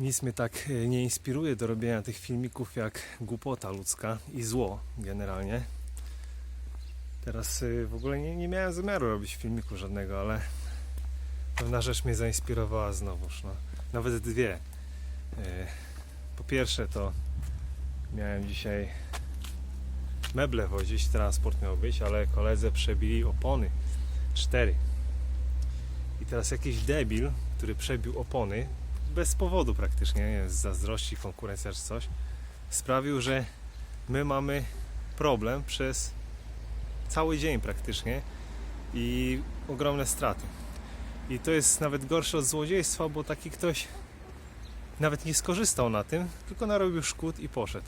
nic mnie tak e, nie inspiruje do robienia tych filmików jak głupota ludzka i zło generalnie. Teraz e, w ogóle nie, nie miałem zamiaru robić filmiku żadnego, ale pewna rzecz mnie zainspirowała znowuż. No. Nawet dwie. E, Po pierwsze to miałem dzisiaj meble wozić, transport miał być, ale koledze przebili opony. Cztery. I teraz jakiś debil, który przebił opony, bez powodu praktycznie, nie z zazdrości, konkurencja czy coś, sprawił, że my mamy problem przez cały dzień praktycznie i ogromne straty. I to jest nawet gorsze od złodziejstwa, bo taki ktoś nawet nie skorzystał na tym, tylko narobił szkód i poszedł.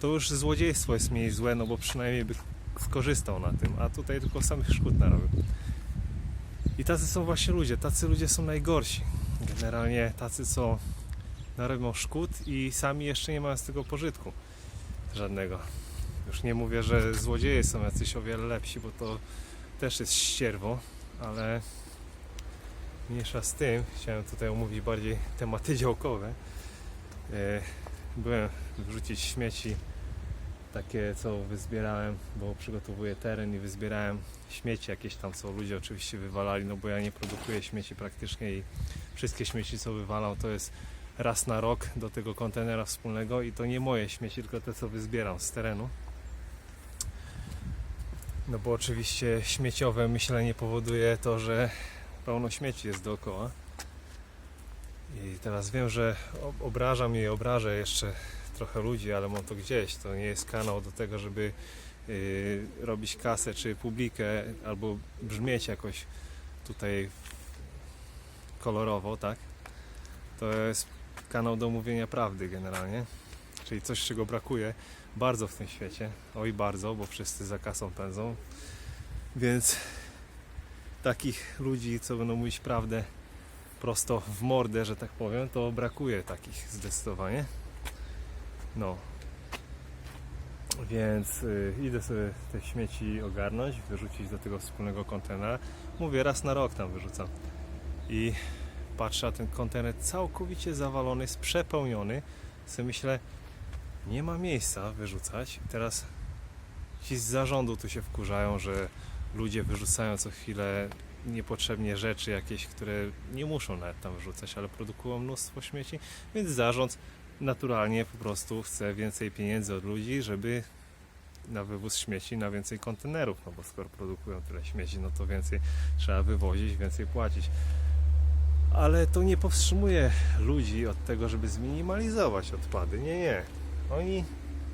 To już złodziejstwo jest mniej złe, no bo przynajmniej by skorzystał na tym, a tutaj tylko samych szkód narobił. I tacy są właśnie ludzie, tacy ludzie są najgorsi. Generalnie tacy, co narobią szkód i sami jeszcze nie mają z tego pożytku żadnego. Już nie mówię, że złodzieje są jacyś o wiele lepsi, bo to też jest ścierwo, ale mniejsza z tym. Chciałem tutaj omówić bardziej tematy działkowe. E, Byłem wrzucić śmieci takie, co wyzbierałem, bo przygotowuję teren i wyzbierałem śmieci jakieś tam, co ludzie oczywiście wywalali, no bo ja nie produkuję śmieci praktycznie i wszystkie śmieci, co wywalam, to jest raz na rok do tego kontenera wspólnego i to nie moje śmieci, tylko te, co wyzbieram z terenu. No bo oczywiście śmieciowe myślenie powoduje to, że pełno śmieci jest dookoła. I teraz wiem, że ob- obrażam i obrażę jeszcze trochę ludzi, ale mam to gdzieś. To nie jest kanał do tego, żeby yy, robić kasę czy publikę albo brzmieć jakoś tutaj kolorowo, tak? To jest kanał do mówienia prawdy generalnie. Czyli coś, czego brakuje bardzo w tym świecie. Oj, bardzo, bo wszyscy za kasą pędzą. Więc takich ludzi, co będą mówić prawdę prosto w mordę, że tak powiem, to brakuje takich zdecydowanie. No. Więc y, idę sobie te śmieci ogarnąć, wyrzucić do tego wspólnego kontenera. Mówię, raz na rok tam wyrzucam. I patrzę, a ten kontener całkowicie zawalony, jest przepełniony. Sobie myślę, nie ma miejsca wyrzucać. Teraz ci z zarządu tu się wkurzają, że ludzie wyrzucają co chwilę niepotrzebnie rzeczy jakieś, które nie muszą nawet tam wrzucać, ale produkują mnóstwo śmieci, więc zarząd naturalnie po prostu chce więcej pieniędzy od ludzi, żeby na wywóz śmieci, na więcej kontenerów, no bo skoro produkują tyle śmieci, no to więcej trzeba wywozić, więcej płacić. Ale to nie powstrzymuje ludzi od tego, żeby zminimalizować odpady. Nie, nie. Oni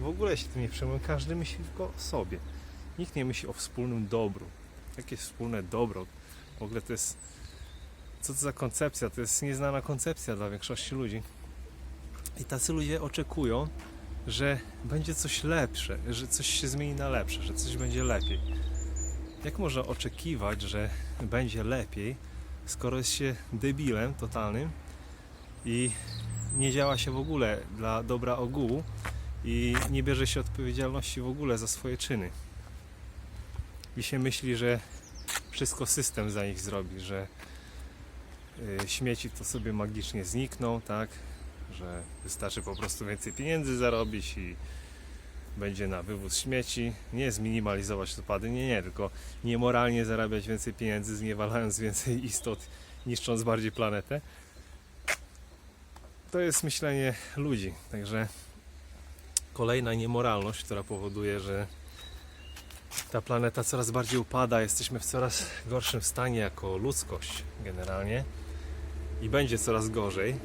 w ogóle się tym nie przejmują. Każdy myśli tylko o sobie. Nikt nie myśli o wspólnym dobru. Jakie wspólne dobro? W ogóle to jest. Co to za koncepcja? To jest nieznana koncepcja dla większości ludzi. I tacy ludzie oczekują, że będzie coś lepsze, że coś się zmieni na lepsze, że coś będzie lepiej. Jak można oczekiwać, że będzie lepiej, skoro jest się debilem totalnym i nie działa się w ogóle dla dobra ogółu i nie bierze się odpowiedzialności w ogóle za swoje czyny? I się myśli, że wszystko system za nich zrobi, że y, śmieci to sobie magicznie znikną, tak? Że wystarczy po prostu więcej pieniędzy zarobić i będzie na wywóz śmieci. Nie zminimalizować odpady, nie, nie, tylko niemoralnie zarabiać więcej pieniędzy, zniewalając więcej istot, niszcząc bardziej planetę. To jest myślenie ludzi, także kolejna niemoralność, która powoduje, że ta planeta coraz bardziej upada, jesteśmy w coraz gorszym stanie jako ludzkość generalnie i będzie coraz gorzej,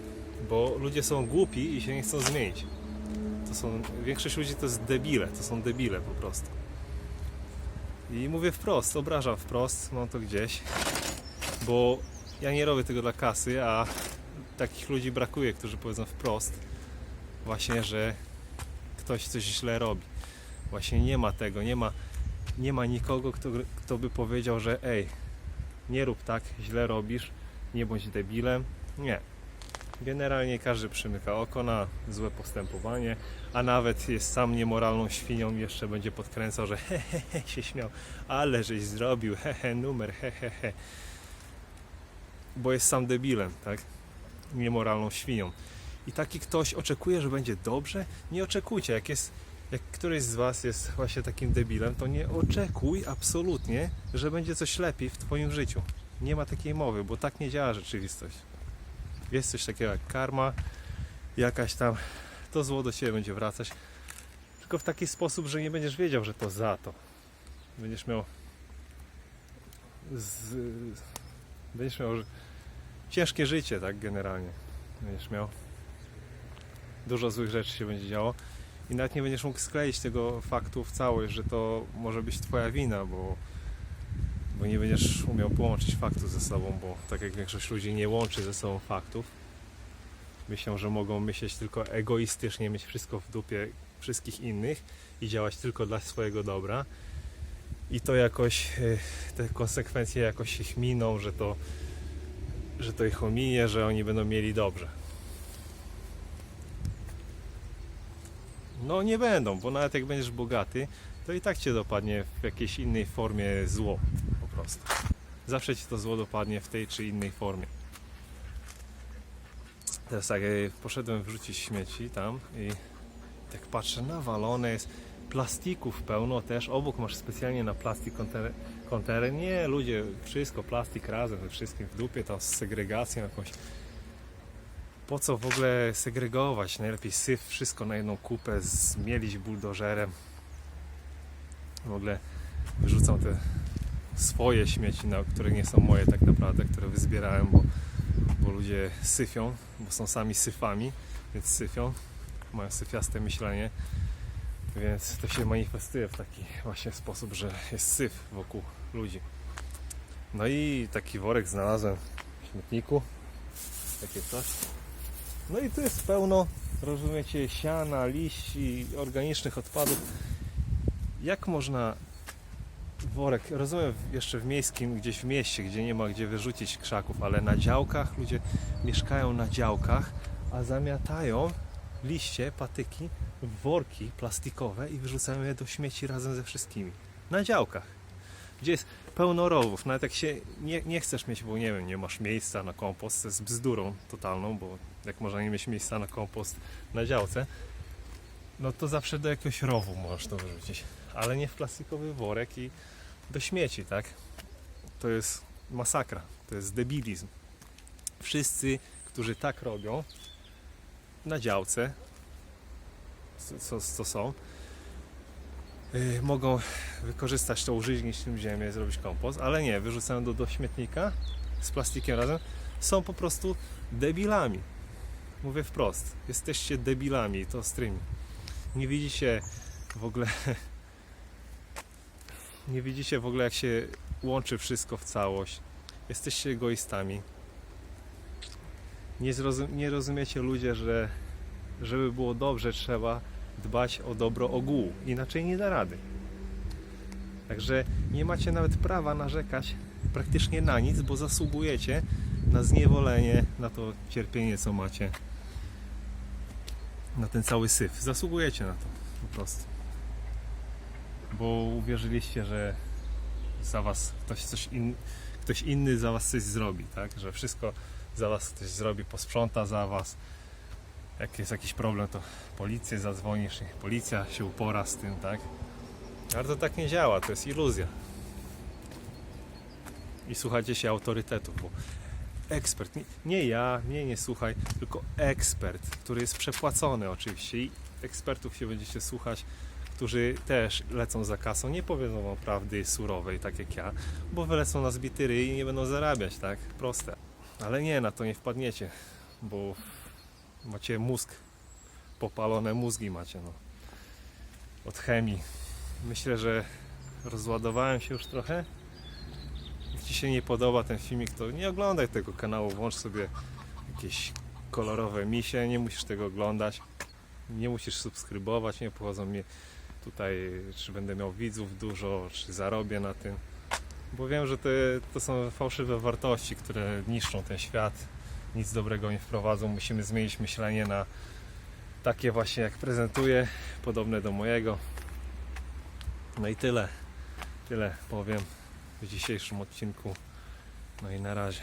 bo ludzie są głupi i się nie chcą zmienić. To są, większość ludzi to jest debile, to są debile po prostu. I mówię wprost, obrażam wprost, mam to gdzieś, bo ja nie robię tego dla kasy, a takich ludzi brakuje, którzy powiedzą wprost właśnie, że ktoś coś źle robi. Właśnie nie ma tego, nie ma nie ma nikogo, kto, kto by powiedział, że ej, nie rób tak, źle robisz, nie bądź debilem. Nie. Generalnie każdy przymyka oko na złe postępowanie, a nawet jest sam niemoralną świnią jeszcze będzie podkręcał, że he, he, he się śmiał, ale żeś zrobił, he, he, numer, he, he, he. Bo jest sam debilem, tak? Niemoralną świnią. i taki ktoś oczekuje, że będzie dobrze, nie oczekujcie. Jak jest, jak któryś z Was jest właśnie takim debilem, to nie oczekuj absolutnie, że będzie coś lepiej w Twoim życiu. Nie ma takiej mowy, bo tak nie działa rzeczywistość. Jest coś takiego jak karma, jakaś tam, to zło do Ciebie będzie wracać, tylko w taki sposób, że nie będziesz wiedział, że to za to. Będziesz miał z, będziesz miał ciężkie życie, tak generalnie. Będziesz miał dużo złych rzeczy się będzie działo i nawet nie będziesz mógł skleić tego faktu w całość, że to może być Twoja wina, bo, bo nie będziesz umiał połączyć faktów ze sobą, bo tak jak większość ludzi nie łączy ze sobą faktów, myślą, że mogą myśleć tylko egoistycznie, mieć wszystko w dupie wszystkich innych i działać tylko dla swojego dobra i to jakoś, e, te konsekwencje jakoś ich miną, że to, że to ich ominie, że oni będą mieli dobrze. No nie będą, bo nawet jak będziesz bogaty, to i tak cię dopadnie w jakiejś innej formie zło prostu. Zawsze ci to zło dopadnie w tej czy innej formie. Teraz tak, e, poszedłem wrzucić śmieci tam i tak patrzę, nawalone jest plastików pełno też. Obok masz specjalnie na plastik kontener. Nie, ludzie, wszystko, plastik razem ze wszystkim w dupie, tam z segregacją jakąś. Po co w ogóle segregować? Najlepiej syf wszystko na jedną kupę, zmielić buldożerem. W ogóle wyrzucam te swoje śmieci, na, które nie są moje tak naprawdę, które wyzbierałem, bo, bo ludzie syfią, bo są sami syfami, więc syfią, mają syfiaste myślenie. Więc to się manifestuje w taki właśnie sposób, że jest syf wokół ludzi. No i taki worek znalazłem w śmietniku. Takie coś. No i tu jest pełno, rozumiecie, siana, liści, organicznych odpadów. Jak można worek, rozumiem jeszcze w miejskim, gdzieś w mieście, gdzie nie ma gdzie wyrzucić krzaków, ale na działkach, ludzie mieszkają na działkach, a zamiatają liście, patyki w worki plastikowe i wyrzucają je do śmieci razem ze wszystkimi. Na działkach. Gdzie jest pełno rowów. Nawet jak się nie, nie chcesz mieć, bo nie wiem, nie masz miejsca na kompost, to jest bzdurą totalną, bo jak można nie mieć miejsca na kompost na działce, no to zawsze do jakiegoś rowu możesz to wyrzucić. Ale nie w plastikowy worek i do śmieci, tak? To jest masakra. To jest debilizm. Wszyscy, którzy tak robią, na działce, co, co są, yy, mogą wykorzystać to, użyźnić tym ziemię, zrobić kompost, ale nie, wyrzucają do, do śmietnika z plastikiem razem, są po prostu debilami. Mówię wprost, jesteście debilami, to strymi. Nie widzicie w ogóle, nie widzicie w ogóle jak się łączy wszystko w całość. Jesteście egoistami nie, zrozum- nie rozumiecie ludzie, że żeby było dobrze, trzeba dbać o dobro ogółu. Inaczej nie da rady. Także nie macie nawet prawa narzekać praktycznie na nic, bo zasługujecie na zniewolenie, na to cierpienie, co macie. Na ten cały syf. Zasługujecie na to po prostu. Bo uwierzyliście, że za was ktoś, coś in, ktoś inny za was coś zrobi, tak? Że wszystko za was ktoś zrobi, posprząta za was. Jak jest jakiś problem, to policję zadzwonisz policja się upora z tym, tak? Ale to tak nie działa, to jest iluzja. I słuchajcie się autorytetów, bo ekspert, nie, nie ja, mnie nie słuchaj, tylko ekspert, który jest przepłacony oczywiście i ekspertów się będziecie słuchać, którzy też lecą za kasą, nie powiedzą wam prawdy surowej, tak jak ja, bo wylecą na zbity ryj i nie będą zarabiać, tak? Proste. Ale nie, na to nie wpadniecie, bo macie mózg, popalone mózgi macie, no. Od chemii. Myślę, że rozładowałem się już trochę. Jak Ci się nie podoba ten filmik, to nie oglądaj tego kanału, włącz sobie jakieś kolorowe misie, nie musisz tego oglądać. Nie musisz subskrybować, nie obchodzą mnie tutaj, czy będę miał widzów dużo, czy zarobię na tym. Bo wiem, że to, to są fałszywe wartości, które niszczą ten świat, nic dobrego nie wprowadzą. Musimy zmienić myślenie na takie właśnie jak prezentuję, podobne do mojego. No i tyle. Tyle powiem w dzisiejszym odcinku. No i na razie.